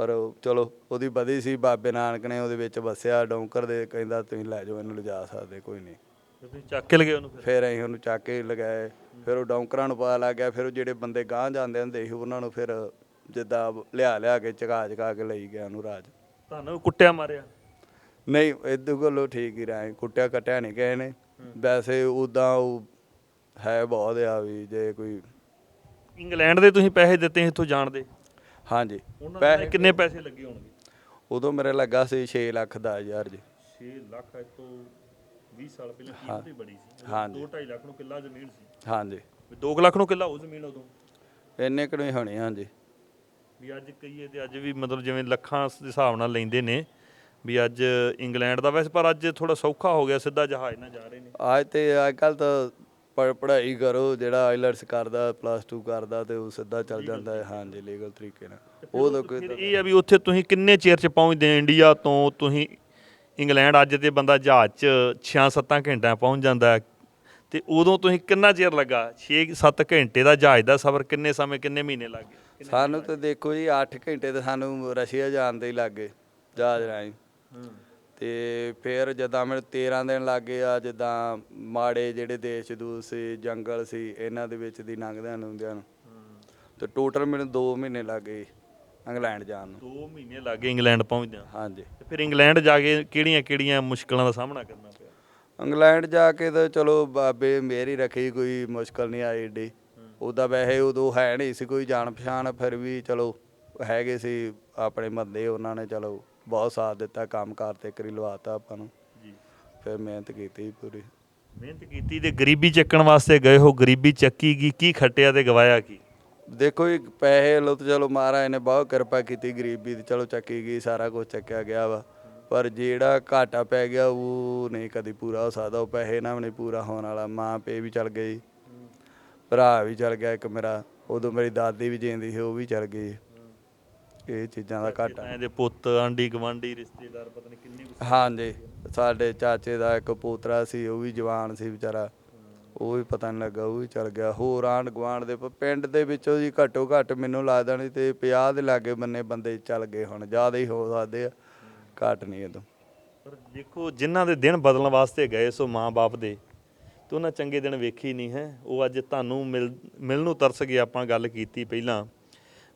[SPEAKER 2] ਪਰ ਚਲੋ ਉਹਦੀ ਬਦੀ ਸੀ ਬਾਬੇ ਨਾਨਕ ਨੇ ਉਹਦੇ ਵਿੱਚ ਵਸਿਆ ਡੌਂਕਰ ਦੇ ਕਹਿੰਦਾ ਤੁਸੀਂ ਲੈ ਜਾਓ ਇਹਨੂੰ ਲਿਜਾ ਸਕਦੇ ਕੋਈ ਨਹੀਂ।
[SPEAKER 1] ਤੁਸੀਂ ਚੱਕ ਕੇ ਲਗੇ ਉਹਨੂੰ ਫਿਰ?
[SPEAKER 2] ਅਸੀਂ ਉਹਨੂੰ ਚੱਕ ਕੇ ਲਗਾਏ। ਫਿਰ ਉਹ ਡੌਂਕਰਾਂ ਨੂੰ ਪਤਾ ਲੱਗ ਗਿਆ ਫਿਰ ਉਹ ਜਿਹੜੇ ਬੰਦੇ ਗਾਂਹ ਜਾਂਦੇ ਹੁੰਦੇ ਸੀ ਉਹਨਾਂ ਨੂੰ ਫਿਰ ਜਿੱਦਾਂ ਲਿਆ ਲਿਆ ਕੇ ਚਕਾ ਚਕਾ ਕੇ ਲਈ ਗਿਆ ਉਹਨੂੰ ਰਾਜ।
[SPEAKER 1] ਤੁਹਾਨੂੰ ਕੁੱਟਿਆ ਮਾਰਿਆ?
[SPEAKER 2] ਨਹੀਂ ਇਦੋਂ ਕੋਲੋਂ ਠੀਕ ਹੀ ਰਹੇ ਕੁੱਟਿਆ ਕਟਿਆ ਨਹੀਂ ਗਏ ਨੇ। ਵੈਸੇ ਉਦਾਂ ਉਹ ਹੈ ਬਹੁਤ ਆ ਵੀ ਜੇ ਕੋਈ
[SPEAKER 1] ਇੰਗਲੈਂਡ ਦੇ ਤੁਸੀਂ ਪੈਸੇ ਦਿੱਤੇ ਇੱਥੋਂ ਜਾਣ ਦੇ?
[SPEAKER 2] ਹਾਂਜੀ।
[SPEAKER 1] ਉਹਨਾਂ
[SPEAKER 2] ਪੈਸੇ
[SPEAKER 1] ਦੇ ਕਿੰਨੇ ਪੈਸੇ ਲੱਗੇ ਹੋਣਗੇ?
[SPEAKER 2] ਉਦੋਂ ਮੇਰੇ ਲੱਗਾ ਸੀ 6 ਲੱਖ ਦਾ ਹਜ਼ਾਰ ਜੀ।
[SPEAKER 1] 6 ਲੱਖ ਅੱਜ ਤੋਂ 20 ਸਾਲ ਪਹਿਲਾਂ ਕੀਮਤ ਹੀ ਬੜੀ ਸੀ।
[SPEAKER 2] ਹਾਂਜੀ।
[SPEAKER 1] 2.5 ਲੱਖ ਨੂੰ ਕਿੱਲਾ ਜ਼ਮੀਨ ਸੀ।
[SPEAKER 2] ਹਾਂਜੀ।
[SPEAKER 1] ਵੀ 2 ਲੱਖ ਨੂੰ ਕਿੱਲਾ ਉਹ ਜ਼ਮੀਨ ਉਦੋਂ?
[SPEAKER 2] ਇੰਨੇ ਕੁ ਹੋਣੇ ਹਾਂਜੀ।
[SPEAKER 1] ਵੀ ਅੱਜ ਕਹੀਏ ਤੇ ਅੱਜ ਵੀ ਮਤਲਬ ਜਿਵੇਂ ਲੱਖਾਂ ਦੇ ਹਿਸਾਬ ਨਾਲ ਲੈਂਦੇ ਨੇ ਵੀ ਅੱਜ ਇੰਗਲੈਂਡ ਦਾ ਵੈਸੇ ਪਰ ਅੱਜ ਥੋੜਾ ਸੌਖਾ ਹੋ ਗਿਆ ਸਿੱਧਾ ਜਹਾਜ਼ ਨਾਲ ਜਾ ਰਹੇ ਨੇ।
[SPEAKER 2] ਅੱਜ ਤੇ ਅੱਜ ਕੱਲ ਤਾਂ ਪ- ਪੜ੍ਹਾਈ ਕਰੋ ਜਿਹੜਾ ਆਈਲਟਸ ਕਰਦਾ ਪਲੱਸ 2 ਕਰਦਾ ਤੇ ਉਹ ਸਿੱਧਾ ਚੱਲ ਜਾਂਦਾ ਹੈ। ਹਾਂਜੀ ਲੀਗਲ ਤਰੀਕੇ ਨਾਲ। ਉਹ
[SPEAKER 1] ਫਿਰ ਇਹ ਆ ਵੀ ਉੱਥੇ ਤੁਸੀਂ ਕਿੰਨੇ ਚਿਰ ਚ ਪਹੁੰਚਦੇ ਆ ਇੰਡੀਆ ਤੋਂ? ਤੁਸੀਂ ਇੰਗਲੈਂਡ ਅੱਜ ਤੇ ਬੰਦਾ ਜਹਾਜ਼ 'ਚ 6-7 ਘੰਟਿਆਂ ਪਹੁੰਚ ਜਾਂਦਾ ਹੈ। ਤੇ ਉਦੋਂ ਤੁਸੀਂ ਕਿੰਨਾ ਚਿਰ ਲੱਗਾ? 6-7 ਘੰਟੇ ਦਾ ਜਹਾਜ਼ ਦਾ ਸਫ਼ਰ ਕਿੰਨੇ ਸਮੇਂ ਕਿੰਨੇ ਮਹੀਨੇ ਲੱਗ ਗਏ?
[SPEAKER 2] ਸਾਨੂੰ ਤਾਂ ਦੇਖੋ ਜੀ 8 ਘੰਟੇ ਤੇ ਸਾਨੂੰ ਰਸ਼ੀਆ ਜਾਣ ਦੇ ਹੀ ਲੱਗੇ ਜਹਾਜ਼ ਰਾਹੀਂ। ਤੇ ਫਿਰ ਜਦਾਂ ਮੈਨੂੰ 13 ਦਿਨ ਲੱਗੇ ਆ ਜਿੱਦਾਂ ਮਾੜੇ ਜਿਹੜੇ ਦੇਸ਼ ਦੂਸ ਸੀ ਜੰਗਲ ਸੀ ਇਹਨਾਂ ਦੇ ਵਿੱਚ ਦੀ ਲੰਘਦਿਆਂ ਹੁੰਦਿਆਂ ਨੂੰ। ਤੇ ਟੋਟਲ ਮੈਨੂੰ 2 ਮਹੀਨੇ ਲੱਗੇ ਇੰਗਲੈਂਡ ਜਾਣ ਨੂੰ।
[SPEAKER 1] 2 ਮਹੀਨੇ ਲੱਗ ਗਏ ਇੰਗਲੈਂਡ ਪਹੁੰਚਦਿਆਂ।
[SPEAKER 2] ਹਾਂਜੀ।
[SPEAKER 1] ਤੇ ਫਿਰ ਇੰਗਲੈਂਡ ਜਾ ਕੇ ਕਿਹੜੀਆਂ-ਕਿਹੜੀਆਂ ਮੁਸ਼ਕਲਾਂ ਦਾ ਸਾਹਮਣਾ ਕਰਨਾ ਪਿਆ?
[SPEAKER 2] ਇੰਗਲੈਂਡ ਜਾ ਕੇ ਤਾਂ ਚਲੋ ਬਾਬੇ ਮੇਰੀ ਰੱਖੀ ਕੋਈ ਮੁਸ਼ਕਲ ਨਹੀਂ ਆਈ ਏਡੀ। ਉਹਦਾ ਵੈਸੇ ਉਦੋਂ ਹੈ ਨਹੀਂ ਸੀ ਕੋਈ ਜਾਣ ਪਛਾਣ ਫਿਰ ਵੀ ਚਲੋ ਹੈਗੇ ਸੀ ਆਪਣੇ ਬੰਦੇ ਉਹਨਾਂ ਨੇ ਚਲੋ ਬਹੁਤ ਸਾਥ ਦਿੱਤਾ ਕੰਮ ਕਾਰ ਤੇ ਕਰੀ ਲਵਾਤਾ ਆਪਾਂ ਨੂੰ।
[SPEAKER 1] ਜੀ।
[SPEAKER 2] ਫਿਰ ਮਿਹਨਤ ਕੀਤੀ ਪੂਰੀ।
[SPEAKER 1] ਮਿਹਨਤ ਕੀਤੀ ਤੇ ਗਰੀਬੀ ਚੱਕਣ ਵਾਸਤੇ ਗਏ ਹੋ ਗਰੀਬੀ ਚੱਕੀ ਗਈ ਕੀ ਖੱਟਿਆ ਤੇ ਗਵਾਇਆ ਕੀ?
[SPEAKER 2] ਦੇਖੋ ਜੀ ਪੈਸੇ ਲੋ ਤਾਂ ਚਲੋ ਮਹਾਰਾਜ ਨੇ ਬਹੁਤ ਕਿਰਪਾ ਕੀਤੀ ਗਰੀਬੀ ਦੀ। ਚਲੋ ਚੱਕੀ ਗਈ ਸਾਰਾ ਕੁਝ ਚੱਕਿਆ ਗਿਆ ਵਾ। ਪਰ ਜਿਹੜਾ ਘਾਟਾ ਪੈ ਗਿਆ ਉਹ ਨਹੀਂ ਕਦੀ ਪੂਰਾ ਹੋ ਸਕਦਾ। ਉਹ ਪੈਸੇ ਨਾਲ ਵੀ ਨਹੀਂ ਪੂਰਾ ਹੋਣ ਵਾਲਾ। ਮਾਂ ਪੇ ਵੀ ਚਲ ਗਈ ਭਰਾ ਵੀ ਚਲ ਗਿਆ ਇੱਕ ਮੇਰਾ। ਉਦੋਂ ਮੇਰੀ ਦਾਦੀ ਵੀ ਜਿੰਦੀ ਸੀ ਉਹ ਵੀ ਚਲ ਗਈ। ਇਹ ਚੀਜ਼ਾਂ ਦਾ ਘਾਟਾ
[SPEAKER 1] ਇਹਦੇ ਪੁੱਤ ਆਂਡੀ ਗਵਾਂਡੀ ਰਿਸ਼ਤੇਦਾਰ ਪਤਾ ਨਹੀਂ ਕਿੰਨੇ ਕੁ
[SPEAKER 2] ਹਾਂਜੀ ਸਾਡੇ ਚਾਚੇ ਦਾ ਇੱਕ ਪੋਤਰਾ ਸੀ ਉਹ ਵੀ ਜਵਾਨ ਸੀ ਵਿਚਾਰਾ। ਉਹ ਵੀ ਪਤਾ ਨਹੀਂ ਲੱਗਾ ਉਹ ਵੀ ਚਲ ਗਿਆ। ਹੋਰ ਆਂਢ ਗੁਆਂਢ ਦੇ ਪ- ਪਿੰਡ ਦੇ ਵਿੱਚੋਂ ਜੀ ਘੱਟੋ ਘੱਟ ਮੈਨੂੰ ਲੱਗਦਾ ਨਹੀਂ ਤੇ 50 ਦੇ ਲਾਗੇ ਬੰਨੇ ਬੰਦੇ ਚੱਲ ਗਏ ਹੁਣ ਜ਼ਿਆਦਾ ਹੀ ਹੋ ਸਕਦੇ ਆ। ਘੱਟ ਨਹੀਂ ਇਹ ਤੋਂ
[SPEAKER 1] ਪਰ ਦੇਖੋ ਜਿਨ੍ਹਾਂ ਦੇ ਦਿਨ ਬਦਲਣ ਵਾਸਤੇ ਗਏ ਸੋ ਮਾਂ-ਬਾਪ ਦੇ ਤੇ ਉਹਨਾਂ ਚੰਗੇ ਦਿਨ ਵੇਖੀ ਨਹੀਂ ਹੈ। ਉਹ ਅੱਜ ਤੁਹਾਨੂੰ ਮਿਲ ਮਿਲਣ ਨੂੰ ਤਰਸ ਗਏ ਆਪਾਂ ਗੱਲ ਕੀਤੀ ਪਹਿਲਾਂ।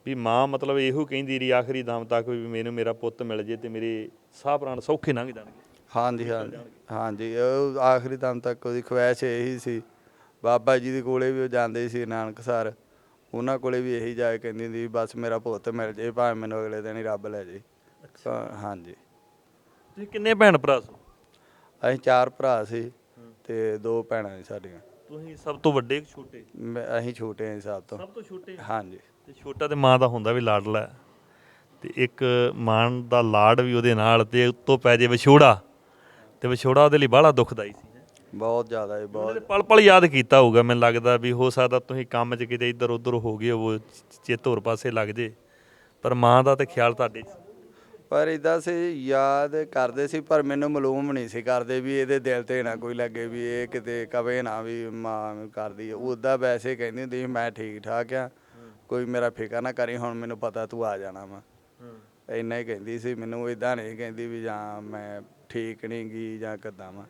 [SPEAKER 1] ਵੀ ਮਾਂ ਮਤਲਬ ਇਹੋ ਕਹਿੰਦੀ ਰਹੀ ਆਖਰੀ ਦਮ ਤੱਕ ਵੀ ਮੈਨੂੰ ਮੇਰਾ ਪੁੱਤ ਮਿਲ ਜੇ ਤੇ ਮੇਰੇ ਸਾਹ ਪ੍ਰਾਣ ਸੌਖੇ ਲੰਘ ਜਾਣਗੇ।
[SPEAKER 2] ਹਾਂਜੀ ਹਾਂਜੀ ਹਾਂਜੀ ਉਹ ਆਖਰੀ ਦਮ ਤੱਕ ਉਹਦੀ ਖੁਆਇਸ਼ ਇਹੀ ਸੀ। ਬਾਬਾ ਜੀ ਦੇ ਕੋਲੇ ਵੀ ਉਹ ਜਾਂਦੇ ਸੀ ਨਾਨਕਸਰ ਉਹਨਾਂ ਕੋਲੇ ਵੀ ਇਹੀ ਜਾ ਕੇ ਕਹਿੰਦੀ ਹੁੰਦੀ ਸੀ, ਬਸ ਮੇਰਾ ਪੁੱਤ ਮਿਲ ਜੇ ਭਾਵੇਂ ਮੈਨੂੰ ਅਗਲੇ ਦਿਨ ਹੀ ਰੱਬ ਲੈ ਜੇ। ਤਾਂ ਹਾਂਜੀ।
[SPEAKER 1] ਤੁਸੀਂ ਕਿੰਨੇ ਭੈਣ ਭਰਾ ਸੋ?
[SPEAKER 2] ਅਸੀਂ ਚਾਰ ਭਰਾ ਸੀ ਤੇ ਦੋ ਭੈਣਾਂ ਸੀ ਸਾਡੀਆਂ।
[SPEAKER 1] ਤੁਸੀਂ ਸਭ ਤੋਂ ਵੱਡੇ ਕਿ ਛੋਟੇ?
[SPEAKER 2] ਮੈਂ- ਅਸੀਂ ਛੋਟੇ ਹਾਂ ਜੀ ਸਭ ਤੋਂ।
[SPEAKER 1] ਸਭ ਤੋਂ ਛੋਟੇ?
[SPEAKER 2] ਹਾਂਜੀ।
[SPEAKER 1] ਤੇ ਛੋਟਾ ਤੇ ਮਾਂ ਦਾ ਹੁੰਦਾ ਵੀ ਲਾਡਲਾ ਹੈ। ਤੇ ਇੱਕ ਮਾਂ ਦਾ ਲਾਡ ਵੀ ਉਹਦੇ ਨਾਲ ਤੇ ਉੱਤੋਂ ਪੈ ਜੇ ਵਿਛੋੜਾ। ਤੇ ਵਿਛੋੜਾ ਉਹਦੇ ਲਈ ਬਾਹਲਾ ਦੁਖਦਾਈ ਸੀ।
[SPEAKER 2] ਬਹੁਤ ਜ਼ਿਆਦਾ
[SPEAKER 1] ਉਹਨੇ
[SPEAKER 2] ਬਹੁਤ।
[SPEAKER 1] ਪਲ ਪਲ ਯਾਦ ਕੀਤਾ ਹੋਊਗਾ ਮੈਨੂੰ ਲੱਗਦਾ ਵੀ ਹੋ ਸਕਦਾ ਤੁਸੀਂ ਕੰਮ 'ਚ ਕਿਤੇ ਇੱਧਰ ਉੱਧਰ ਹੋ ਗਏ ਉਹ ਚਿੱਤ ਹੋਰ ਪਾਸੇ ਲੱਗ ਜੇ। ਪਰ ਮਾਂ ਦਾ ਤੇ ਖਿਆਲ ਤੁਹਾਡੇ 'ਚ
[SPEAKER 2] ਪਰ ਇਦਾਂ ਸੀ ਯਾਦ ਕਰਦੇ ਸੀ ਪਰ ਮੈਨੂੰ ਮਾਲੂਮ ਨਹੀਂ ਸੀ ਕਰਦੇ ਵੀ ਇਹਦੇ ਦਿਲ ਤੇ ਨਾ ਕੋਈ ਲੱਗੇ ਵੀ ਇਹ ਕਿਤੇ ਕਵੇ ਨਾ ਵੀ ਮਾਂ ਕਰਦੀ ਹੈ ਉਦਾਂ ਵੈਸੇ ਕਹਿੰਦੀ ਹੁੰਦੀ ਸੀ ਮੈਂ ਠੀਕ ਠਾਕ ਆ। ਕੋਈ ਮੇਰਾ ਫਿਕਰ ਨਾ ਕਰੀ ਹੁਣ ਮੈਨੂੰ ਪਤਾ ਤੂੰ ਆ ਜਾਣਾ ਵਾ। ਇੰਨਾ ਹੀ ਕਹਿੰਦੀ ਸੀ ਮੈਨੂੰ ਇਦਾਂ ਨਹੀਂ ਕਹਿੰਦੀ ਵੀ ਜਾਂ ਮੈਂ ਠੀਕ ਨਹੀਂ ਗਈ ਜਾਂ ਕਿੱਦਾਂ ਵਾ।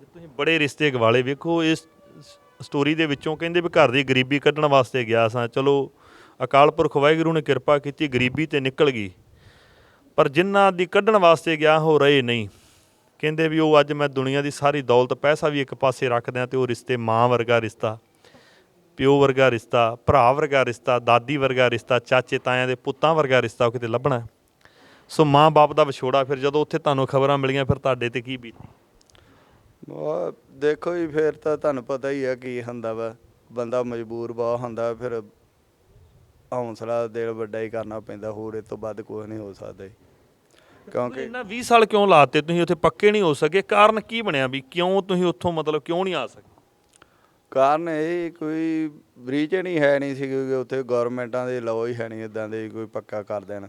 [SPEAKER 1] ਤੁਸੀਂ ਬੜੇ ਰਿਸ਼ਤੇ ਗਵਾਲੇ ਵੇਖੋ ਇਸ ਸਟੋਰੀ ਦੇ ਵਿੱਚੋਂ ਕਹਿੰਦੇ ਵੀ ਘਰ ਦੀ ਗਰੀਬੀ ਕੱਢਣ ਵਾਸਤੇ ਗਿਆ ਸਾਂ। ਚਲੋ ਅਕਾਲ ਪੁਰਖ ਵਾਹਿਗੁਰੂ ਨੇ ਕਿਰਪਾ ਕੀਤੀ ਗਰੀਬੀ ਤੇ ਨਿਕਲ ਗਈ। ਪਰ ਜਿਨ੍ਹਾਂ ਦੀ ਕੱਢਣ ਵਾਸਤੇ ਗਿਆ ਹੋ ਰਹੇ ਨਹੀਂ। ਕਹਿੰਦੇ ਵੀ ਉਹ ਅੱਜ ਮੈਂ ਦੁਨੀਆ ਦੀ ਸਾਰੀ ਦੌਲਤ ਪੈਸਾ ਵੀ ਇੱਕ ਪਾਸੇ ਰੱਖ ਦਿਆਂ ਤੇ ਉਹ ਰਿਸ਼ਤੇ ਮਾਂ ਵਰਗਾ ਰਿਸ਼ਤਾ ਪਿਓ ਵਰਗਾ ਰਿਸ਼ਤਾ ਭਰਾ ਵਰਗਾ ਰਿਸ਼ਤਾ ਦਾਦੀ ਵਰਗਾ ਰਿਸ਼ਤਾ ਚਾਚੇ ਤਾਇਆਂ ਦੇ ਪੁੱਤਾਂ ਵਰਗਾ ਰਿਸ਼ਤਾ ਉਹ ਕਿਤੇ ਲੱਭਣਾ ਸੋ ਮਾਂ ਬਾਪ ਦਾ ਵਿਛੋੜਾ ਫਿਰ ਜਦੋਂ ਉੱਥੇ ਤੁਹਾਨੂੰ ਖਬਰਾਂ ਮਿਲੀਆਂ ਫਿਰ ਤੁਹਾਡੇ ਤੇ ਕੀ ਬੀਤੀ?
[SPEAKER 2] ਦੇਖੋ ਜੀ ਫਿਰ ਤਾਂ ਤੁਹਾਨੂੰ ਪਤਾ ਹੀ ਆ ਕੀ ਹੁੰਦਾ ਵਾ। ਬੰਦਾ ਮਜਬੂਰ ਬਹੁਤ ਹੁੰਦਾ ਫਿਰ ਹੌਸਲਾ ਦਿਲ ਵੱਡਾ ਹੀ ਕਰਨਾ ਪੈਂਦਾ ਹੋਰ ਇਹ ਤੋਂ ਵੱਧ ਕੁਝ ਨਹੀਂ ਹੋ ਸਕਦਾ ਜੀ। ਕਿਉਂਕਿ
[SPEAKER 1] ਇੰਨਾ 20 ਸਾਲ ਕਿਉਂ ਲਾਤੇ? ਤੁਸੀਂ ਉੱਥੇ ਪੱਕੇ ਨਹੀਂ ਹੋ ਸਕੇ। ਕਾਰਨ ਕੀ ਬਣਿਆ ਵੀ ਕਿਉਂ ਤੁਸੀਂ ਉੱਥੋਂ ਮਤਲਬ ਕਿਉਂ ਨਹੀਂ ਆ ਸਕੇ?
[SPEAKER 2] ਕਾਰਨ ਇਹ ਕੋਈ ਬ੍ਰੀਚ ਨਹੀਂ ਹੈ ਨਹੀਂ ਸੀ ਕਿਉਂਕਿ ਉੱਥੇ ਗਵਰਨਮੈਂਟਾਂ ਦੇ ਲਾਅ ਹੀ ਹੈ ਨਹੀਂ ਇਦਾਂ ਦੇ ਕੋਈ ਪੱਕਾ ਕਰ ਦੇਣ।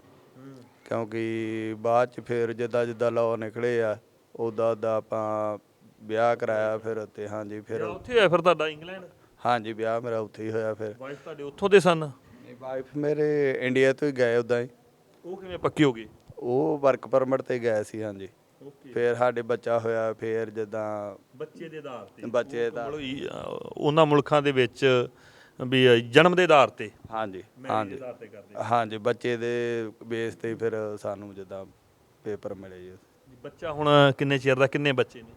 [SPEAKER 2] ਕਿਉਂਕਿ ਬਾਅਦ ਚ ਫਿਰ ਜਿੱਦਾਂ ਜਿੱਦਾਂ ਲਾਅ ਨਿਕਲੇ ਆ ਉਦਾਂ ਉਦਾਂ ਆਪਾਂ ਵਿਆਹ ਕਰਾਇਆ ਫਿਰ ਤੇ ਹਾਂਜੀ ਫਿਰ
[SPEAKER 1] ਉੱਥੇ ਹੋਇਆ ਫਿਰ ਤੁਹਾਡਾ ਇੰਗਲੈਂਡ?
[SPEAKER 2] ਹਾਂਜੀ ਵਿਆਹ ਮੇਰਾ ਉੱਥੇ ਹੀ ਹੋਇਆ ਫਿਰ।
[SPEAKER 1] ਵਾਈਫ ਤੁਹਾਡੇ ਉੱਥੋਂ ਦੇ ਸਨ?
[SPEAKER 2] ਵਾਈਫ ਮੇਰੇ ਇੰਡੀਆ ਤੋਂ ਹੀ ਗਏ ਉਦਾਂ ਹੀ।
[SPEAKER 1] ਉਹ ਕਿਵੇਂ ਪੱਕੇ ਹੋ ਗਏ?
[SPEAKER 2] ਉਹ ਵਰਕ ਪਰਮਿਟ ਤੇ ਗਏ ਸੀ ਹਾਂਜੀ। ਫਿਰ ਸਾਡੇ ਬੱਚਾ ਹੋਇਆ ਫਿਰ ਜਿੱਦਾਂ
[SPEAKER 1] ਬੱਚੇ ਦੇ ਆਧਾਰ ਤੇ।
[SPEAKER 2] ਬੱਚੇ ਦਾ
[SPEAKER 1] ਮਤਲਬ ਇਹ, ਅਹ, ਉਹਨਾਂ ਮੁਲਕਾਂ ਦੇ ਵਿੱਚ ਵੀ ਅਹ, ਜਨਮ ਦੇ ਆਧਾਰ ਤੇ।
[SPEAKER 2] ਹਾਂਜੀ
[SPEAKER 1] marriage
[SPEAKER 2] ਹਾਂਜੀ।
[SPEAKER 1] ਦੇ ਆਧਾਰ ਤੇ ਕਰਦੇ
[SPEAKER 2] ਹਾਂਜੀ ਬੱਚੇ ਦੇ ਬੇਸ ਤੇ ਫਿਰ ਸਾਨੂੰ ਜਿੱਦਾਂ ਪੇਪਰ ਮਿਲੇ ਜੀ।
[SPEAKER 1] ਜੀ, ਬੱਚਾ ਹੁਣ ਕਿੰਨੇ ਚਿਰ ਦਾ ਕਿੰਨੇ ਬੱਚੇ ਨੇ?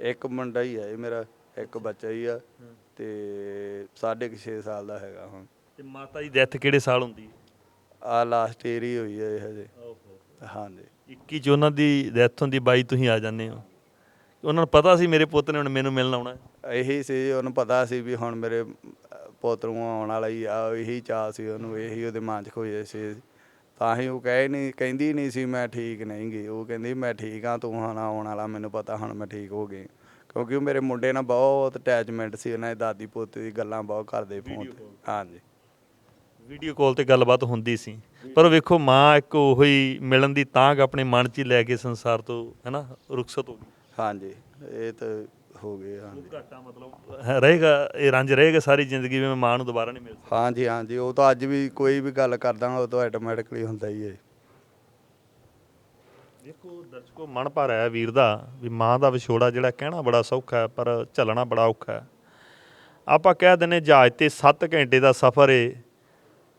[SPEAKER 2] ਇੱਕ ਮੁੰਡਾ ਹੀ ਹੈ ਮੇਰਾ ਇੱਕ ਬੱਚਾ ਹੀ ਆ ਤੇ ਸਾਢੇ ਕੁ ਛੇ ਸਾਲ ਦਾ ਹੈਗਾ ਹੁਣ।
[SPEAKER 1] ਤੇ ਮਾਤਾ ਦੀ ਡੈਥ ਕਿਹੜੇ ਸਾਲ ਹੁੰਦੀ ਹੈ?
[SPEAKER 2] ਆ ਲਾਸਟ ਏਰ ਹੀ ਹੋਈ ਹੈ ਇਹ ਹਜੇ।
[SPEAKER 1] ਓਹੋ।
[SPEAKER 2] ਹਾਂਜੀ।
[SPEAKER 1] 21 ਚ ਉਹਨਾਂ ਦੀ ਡੈਥ ਹੁੰਦੀ 22 ਤੁਸੀਂ ਆ ਜਾਂਦੇ ਹੋ। ਉਹਨਾਂ ਨੂੰ ਪਤਾ ਸੀ ਮੇਰੇ ਪੁੱਤ ਨੇ ਹੁਣ ਮੈਨੂੰ ਮਿਲਣ ਆਉਣਾ ਹੈ।
[SPEAKER 2] ਇਹੀ ਸੀ ਉਹਨੂੰ ਪਤਾ ਸੀ ਵੀ ਹੁਣ ਮੇਰੇ ਪੁੱਤ ਨੂੰ ਆਉਣ ਵਾਲਾ ਹੀ ਆ ਇਹੀ ਚਾਹ ਸੀ ਉਹਨੂੰ ਇਹੀ ਉਹਦੇ ਮਨ 'ਚ ਖੋਜੇ ਸੀ। ਤਾਂ ਹੀ ਉਹ ਕਹੇ ਨਹੀਂ ਕਹਿੰਦੀ ਨਹੀਂ ਸੀ ਮੈਂ ਠੀਕ ਨਹੀਂ ਗਈ ਉਹ ਕਹਿੰਦੀ ਮੈਂ ਠੀਕ ਆ ਤੂੰ ਹੁਣ ਆਉਣ ਵਾਲਾ ਮੈਨੂੰ ਪਤਾ ਹੁਣ ਮੈਂ ਠੀਕ ਹੋ ਗਈ ਕਿਉਂਕਿ ਉਹ ਮੇਰੇ ਮੁੰਡੇ ਨਾਲ ਬਹੁਤ ਅਟੈਚਮੈਂਟ ਸੀ ਉਹਨਾਂ ਦੀ ਦਾਦੀ ਪੋਤੇ ਦੀ ਗੱਲਾਂ ਬਹੁਤ ਕਰਦੇ ਫੋਨ ਤੇ। ਹਾਂਜੀ।
[SPEAKER 1] ਵੀਡੀਓ ਕਾਲ ਤੇ ਗੱਲਬਾਤ ਹੁੰਦੀ ਸੀ। ਪਰ ਵੇਖੋ ਮਾਂ ਇੱਕ ਉਹੀ ਮਿਲਣ ਦੀ ਤਾਂਗ ਆਪਣੇ ਮਨ 'ਚ ਹੀ ਲੈ ਕੇ ਸੰਸਾਰ ਤੋਂ ਹੈਨਾ ਰੁਖਸਤ ਹੋ ਗਈ।
[SPEAKER 2] ਹਾਂਜੀ ਇਹ ਤਾਂ ਹੋ ਗਏ ਹਾਂਜੀ।
[SPEAKER 1] ਉਹ ਘਾਟਾ ਮਤਲਬ ਹੈ- ਰਹੇਗਾ ਇਹ ਰੰਜ ਰਹੇਗਾ ਸਾਰੀ ਜ਼ਿੰਦਗੀ ਵੀ ਮੈਂ ਮਾਂ ਨੂੰ ਦੁਬਾਰਾ ਨਹੀਂ ਮਿਲ ਸਕਦਾ।
[SPEAKER 2] ਹਾਂਜੀ ਹਾਂਜੀ ਉਹ ਤਾਂ ਅੱਜ ਵੀ ਕੋਈ ਵੀ ਗੱਲ ਕਰਦਾ ਉਹ ਤਾਂ ਆਟੋਮੈਟਿਕਲੀ ਹੁੰਦਾ ਹੀ ਹੈ।
[SPEAKER 1] ਦੇਖੋ ਦਰਸ਼ਕੋ ਮਨ ਭਰ ਆਇਆ ਵੀਰ ਦਾ ਵੀ ਮਾਂ ਦਾ ਵਿਛੋੜਾ ਜਿਹੜਾ ਕਹਿਣਾ ਬੜਾ ਸੌਖਾ ਹੈ ਪਰ ਝੱਲਣਾ ਬੜਾ ਔਖਾ ਹੈ। ਆਪਾਂ ਕਹਿ ਦਿੰਨੇ ਜਹਾਜ਼ ਤੇ 7 ਘੰਟੇ ਦਾ ਸਫ਼ਰ ਏ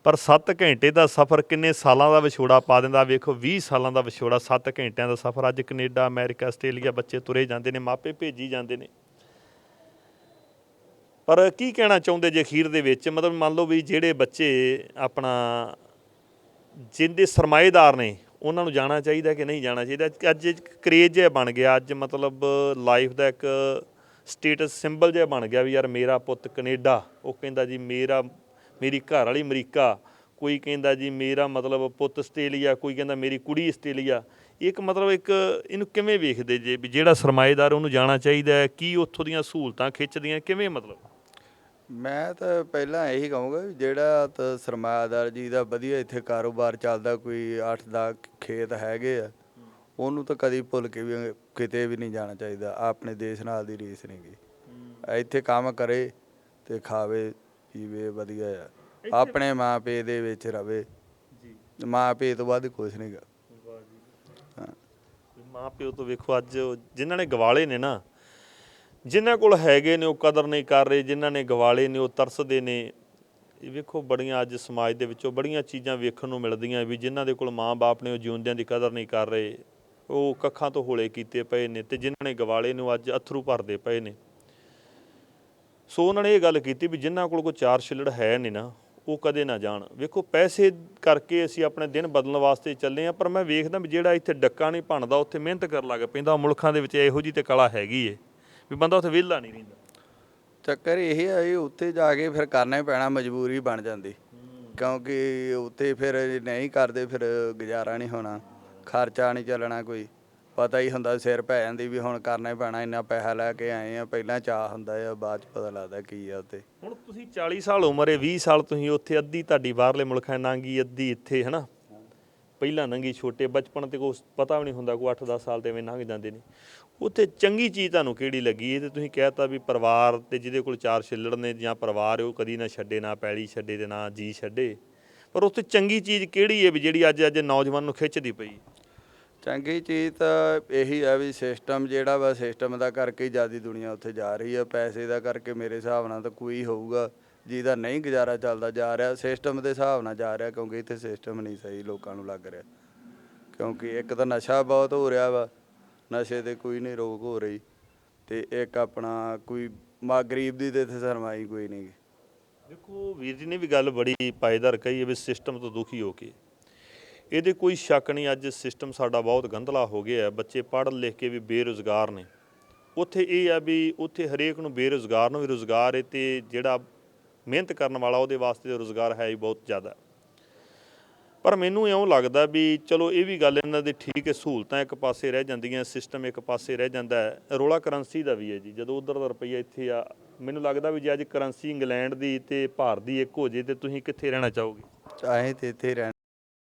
[SPEAKER 1] ਪਰ 7 ਘੰਟੇ ਦਾ ਸਫ਼ਰ ਕਿੰਨੇ ਸਾਲਾਂ ਦਾ ਵਿਛੋੜਾ ਪਾ ਦਿੰਦਾ? ਵੇਖੋ 20 ਸਾਲਾਂ ਦਾ ਵਿਛੋੜਾ 7 ਘੰਟਿਆਂ ਦਾ ਸਫ਼ਰ। ਅੱਜ ਕੈਨੇਡਾ, ਅਮਰੀਕਾ, ਆਸਟ੍ਰੇਲੀਆ ਬੱਚੇ ਤੁਰੇ ਜਾਂਦੇ ਨੇ, ਮਾਪੇ ਭੇਜੀ ਜਾਂਦੇ ਨੇ। ਪਰ ਕੀ ਕਹਿਣਾ ਚਾਹੁੰਦੇ ਜੇ ਅਖੀਰ ਦੇ ਵਿੱਚ? ਮਤਲਬ ਮੰਨ ਲਓ ਵੀ ਜਿਹੜੇ ਬੱਚੇ ਆਪਣਾ, ਜਿੰਦੇ ਸਰਮਾਏਦਾਰ ਨੇ, ਉਹਨਾਂ ਨੂੰ ਜਾਣਾ ਚਾਹੀਦਾ ਕਿ ਨਹੀਂ ਜਾਣਾ ਚਾਹੀਦਾ? ਅੱਜ ਕਰੇਜ ਜਿਹਾ ਬਣ ਗਿਆ। ਅੱਜ ਮਤਲਬ ਲਾਈਫ ਦਾ ਇੱਕ ਸਟੇਟਸ ਸਿੰਬਲ ਜਿਹਾ ਬਣ ਗਿਆ ਵੀ ਯਾਰ ਮੇਰਾ ਪੁੱਤ ਕੈਨੇਡਾ, ਉਹ ਕਹਿੰਦਾ ਜੀ ਮੇਰਾ ਮੇਰੀ ਘਰ ਵਾਲੀ ਅਮਰੀਕਾ ਕੋਈ ਕਹਿੰਦਾ ਜੀ ਮੇਰਾ ਮਤਲਬ ਪੁੱਤ ਆਸਟ੍ਰੇਲੀਆ ਕੋਈ ਕਹਿੰਦਾ ਮੇਰੀ ਕੁੜੀ ਆਸਟ੍ਰੇਲੀਆ। ਇੱਕ ਮਤਲਬ ਇੱਕ ਇਹਨੂੰ ਕਿਵੇਂ ਵੇਖਦੇ ਜੇ ਵੀ ਜਿਹੜਾ ਸਰਮਾਏਦਾਰ ਉਹਨੂੰ ਜਾਣਾ ਚਾਹੀਦਾ ਹੈ ਕੀ ਉੱਥੋਂ ਦੀਆਂ ਸਹੂਲਤਾਂ ਖਿੱਚਦੀਆਂ ਕਿਵੇਂ ਮਤਲਬ?
[SPEAKER 2] ਮੈਂ ਤਾਂ ਪਹਿਲਾਂ ਇਹੀ ਕਹੂੰਗਾ ਵੀ ਜਿਹੜਾ ਤਾਂ ਸਰਮਾਇਆਦਾਰ ਜੀ ਦਾ ਵਧੀਆ ਇੱਥੇ ਕਾਰੋਬਾਰ ਚੱਲਦਾ ਕੋਈ 8 ਦਾ ਖੇਤ ਹੈਗੇ ਆ ਉਹਨੂੰ ਤਾਂ ਕਦੀ ਭੁੱਲ ਕੇ ਵੀ ਕਿਤੇ ਵੀ ਨਹੀਂ ਜਾਣਾ ਚਾਹੀਦਾ ਆਪਣੇ ਦੇਸ਼ ਨਾਲ ਦੀ ਰੀਸ ਨਹੀਂ ਗੀ। ਇੱਥੇ ਕੰਮ ਕਰੇ ਤੇ ਖਾਵੇ ਪੀਵੇ ਵਧੀਆ ਆ। ਆਪਣੇ ਮਾਪੇ ਦੇ ਵਿੱਚ ਰਵੇ।
[SPEAKER 1] ਜੀ।
[SPEAKER 2] ਮਾਪੇ ਤੋਂ ਵੱਧ ਕੁਝ ਨਹੀਂਗਾ
[SPEAKER 1] ਵਾਹ ਜੀ।
[SPEAKER 2] ਹਾਂ।
[SPEAKER 1] ਮਾਂ ਪਿਓ ਤੋਂ ਵੇਖੋ ਅੱਜ ਜਿਨ੍ਹਾਂ ਨੇ ਗਵਾਲੇ ਨੇ ਨਾ ਜਿਨ੍ਹਾਂ ਕੋਲ ਹੈਗੇ ਨੇ ਉਹ ਕਦਰ ਨਹੀਂ ਕਰ ਰਹੇ ਜਿਨ੍ਹਾਂ ਨੇ ਗਵਾਲੇ ਨੇ ਉਹ ਤਰਸਦੇ ਨੇ। ਇਹ ਵੇਖੋ ਬੜੀਆਂ ਅੱਜ ਸਮਾਜ ਦੇ ਵਿੱਚੋਂ ਬੜੀਆਂ ਚੀਜ਼ਾਂ ਵੇਖਣ ਨੂੰ ਮਿਲਦੀਆਂ ਵੀ ਜਿਨ੍ਹਾਂ ਦੇ ਕੋਲ ਮਾਂ-ਬਾਪ ਨੇ ਉਹ ਜਿਉਂਦਿਆਂ ਦੀ ਕਦਰ ਨਹੀਂ ਕਰ ਰਹੇ। ਉਹ ਕੱਖਾਂ ਤੋਂ ਹੋਲੇ ਕੀਤੇ ਪਏ ਨੇ ਤੇ ਜਿਨ੍ਹਾਂ ਨੇ ਗਵਾਲੇ ਨੂੰ ਅੱਜ ਅਥਰੂ ਭਰਦੇ ਪਏ ਨੇ। ਸੋ ਉਹਨਾਂ ਨੇ ਇਹ ਗੱਲ ਕੀਤੀ ਵੀ ਜਿਨ੍ਹਾਂ ਕੋਲ ਕੋਈ ਚਾਰ ਛਿਲੜ ਹੈ ਨਹੀਂ ਨਾ, ਉਹ ਕਦੇ ਨਾ ਜਾਣ। ਵੇਖੋ, ਪੈਸੇ ਕਰਕੇ ਅਸੀਂ ਆਪਣੇ ਦਿਨ ਬਦਲਣ ਵਾਸਤੇ ਚੱਲੇ ਆ ਪਰ ਮੈਂ ਵੇਖਦਾ ਵੀ ਜਿਹੜਾ ਇੱਥੇ ਡੱਕਾ ਨਹੀਂ ਭਣਦਾ ਉੱਥੇ ਮਿਹਨਤ ਕਰਨ ਲੱਗ ਪੈਂਦਾ, ਮੁਲਕਾਂ ਦੇ ਵਿੱਚ ਇਹੋ ਜੀ ਤੇ ਕਲਾ ਹੈਗੀ ਏ, ਵੀ ਬੰਦਾ ਉੱਥੇ ਵਿਹਲਾ ਨਹੀਂ ਰਹਿੰਦਾ।
[SPEAKER 2] ਚੱਕਰ ਇਹ ਆ ਵੀ ਉੱਥੇ ਜਾ ਕੇ ਫਿਰ ਕਰਨਾ ਹੀ ਪੈਣਾ, ਮਜਬੂਰੀ ਬਣ ਜਾਂਦੀ। ਕਿਉਂਕਿ ਉੱਥੇ ਫਿਰ ਨਹੀਂ ਕਰਦੇ, ਫਿਰ ਗੁਜ਼ਾਰਾ ਨਹੀਂ ਹੋਣਾ, ਖਰਚਾ ਨਹੀਂ ਚੱਲਣਾ ਕੋਈ। ਪਤਾ ਹੀ ਹੁੰਦਾ ਸਿਰ ਪੈ ਜਾਂਦੀ ਵੀ ਹੁਣ ਕਰਨਾ ਹੀ ਪੈਣਾ, ਇੰਨਾ ਪੈਸਾ ਲੈ ਕੇ ਆਏ ਆ, ਪਹਿਲਾਂ ਚਾਹ ਹੁੰਦਾ ਆ, ਬਾਅਦ ਚ ਪਤਾ ਲੱਗਦਾ ਕੀ ਆ ਉੱਤੇ
[SPEAKER 1] ਹੁਣ ਤੁਸੀਂ 40 ਸਾਲ ਉਮਰ ਹੈ 20 ਸਾਲ ਤੁਸੀਂ ਉੱਥੇ ਅੱਧੀ ਤੁਹਾਡੀ ਬਾਹਰਲੇ ਮੁਲਕਾਂ 'ਚ ਲੰਘੀ ਅੱਧੀ ਇੱਥੇ, ਹਨਾ? ਪਹਿਲਾਂ ਨੰਗੀ ਛੋਟੇ, ਬਚਪਨ ਤੇ ਕੋਈ ਪਤਾ ਵੀ ਨਹੀਂ ਹੁੰਦਾ, ਕੋਈ 8-10 ਸਾਲ ਤੇ ਐਵੇਂ ਲੰਘ ਜਾਂਦੇ ਨੇ। ਉੱਥੇ ਚੰਗੀ ਚੀਜ਼ ਤੁਹਾਨੂੰ ਕਿਹੜੀ ਲੱਗੀ ਇਹ ਤੇ ਤੁਸੀਂ ਕਹਿਤਾ ਵੀ ਪਰਿਵਾਰ ਤੇ ਜਿਹਦੇ ਕੋਲ ਚਾਰ ਛਿੱਲੜ ਨੇ ਜਾਂ ਪਰਿਵਾਰ ਉਹ ਕਦੀ ਨਾ ਛੱਡੇ, ਨਾ ਪੈਲੀ ਛੱਡੇ ਤੇ ਨਾ ਜੀ ਛੱਡੇ। ਪਰ ਉੱਥੇ ਚੰਗੀ ਚੀਜ਼ ਕਿਹੜੀ ਹੈ ਵੀ ਜਿਹੜੀ ਅੱਜ ਅੱਜ ਨੌਜਵਾਨ ਨੂੰ ਖਿੱਚਦੀ ਪਈ
[SPEAKER 2] ਚੰਗੀ ਚੀਜ਼ ਤਾਂ ਇਹੀ ਆ ਵੀ ਸਿਸਟਮ ਜਿਹੜਾ ਵਾ ਸਿਸਟਮ ਦਾ ਕਰਕੇ ਹੀ ਜਿਆਦੀ ਦੁਨੀਆ ਉੱਥੇ ਜਾ ਰਹੀ ਆ। ਪੈਸੇ ਦਾ ਕਰਕੇ ਮੇਰੇ ਹਿਸਾਬ ਨਾਲ ਤਾਂ ਕੋਈ ਹੋਊਗਾ, ਜਿਹਦਾ ਨਹੀਂ ਗੁਜ਼ਾਰਾ ਚੱਲਦਾ ਜਾ ਰਿਹਾ ਸਿਸਟਮ ਦੇ ਹਿਸਾਬ ਨਾਲ ਜਾ ਰਿਹਾ, ਕਿਉਂਕਿ ਇੱਥੇ ਸਿਸਟਮ ਨਹੀਂ ਸਹੀ ਲੋਕਾਂ ਨੂੰ ਲੱਗ ਰਿਹਾ। ਕਿਉਂਕਿ ਇੱਕ ਤਾਂ ਨਸ਼ਾ ਬਹੁਤ ਹੋ ਰਿਹਾ ਵਾ, ਨਸ਼ੇ ਤੇ ਕੋਈ ਨਹੀਂ ਰੋਕ ਹੋ ਰਹੀ, ਤੇ ਇੱਕ ਆਪਣਾ ਕੋਈ ਮਾ ਗਰੀਬ ਦੀ ਤੇ ਇੱਥੇ ਸਰਮਾਈ ਕੋਈ ਨਹੀਂ
[SPEAKER 1] ਦੇਖੋ ਵੀਰ ਜੀ ਨੇ ਵੀ ਗੱਲ ਬੜੀ ਪਾਇਦਾਰ ਕਹੀ ਹੈ ਵੀ ਸਿਸਟਮ ਤੋਂ ਦੁਖੀ ਹੋ ਕੇ। ਇਹਦੇ ਕੋਈ ਸ਼ੱਕ ਨਹੀਂ, ਅੱਜ ਸਿਸਟਮ ਸਾਡਾ ਬਹੁਤ ਗੰਧਲਾ ਹੋ ਗਿਆ ਬੱਚੇ ਪੜ੍ਹ ਲਿਖ ਕੇ ਵੀ ਬੇਰੁਜ਼ਗਾਰ ਨੇ। ਉੱਥੇ ਇਹ ਆ ਵੀ ਉੱਥੇ ਹਰੇਕ ਨੂੰ ਬੇਰੁਜ਼ਗਾਰ ਨੂੰ ਵੀ ਰੁਜ਼ਗਾਰ ਹੈ ਤੇ ਜਿਹੜਾ ਮਿਹਨਤ ਕਰਨ ਵਾਲਾ ਉਹਦੇ ਵਾਸਤੇ ਰੁਜ਼ਗਾਰ ਹੈ ਹੀ ਬਹੁਤ ਜ਼ਿਆਦਾ। ਪਰ ਮੈਨੂੰ ਇਉਂ ਲੱਗਦਾ ਵੀ ਚਲੋ ਇਹ ਵੀ ਗੱਲ ਇਹਨਾਂ ਦੀ ਠੀਕ ਹੈ, ਸਹੂਲਤਾਂ ਇੱਕ ਪਾਸੇ ਰਹਿ ਜਾਂਦੀਆਂ ਸਿਸਟਮ ਇੱਕ ਪਾਸੇ ਰਹਿ ਜਾਂਦਾ ਹੈ। ਰੋਲਾ ਕਰੰਸੀ ਦਾ ਵੀ ਹੈ ਜੀ। ਜਦੋਂ ਉਧਰ ਦਾ ਰੁਪਈਆ ਇੱਥੇ ਆ, ਮੈਨੂੰ ਲੱਗਦਾ ਵੀ ਜੇ ਅੱਜ ਕਰੰਸੀ ਇੰਗਲੈਂਡ ਦੀ ਤੇ ਭਾਰਤ ਦੀ ਇੱਕ ਹੋ ਜੇ ਤੇ ਤੁਸੀਂ ਕਿੱਥੇ ਰਹਿਣਾ ਚਾਹੋਗੇ?
[SPEAKER 2] ਚਾਹੇ ਤੇ ਇੱਥੇ ਰਹਿਣਾ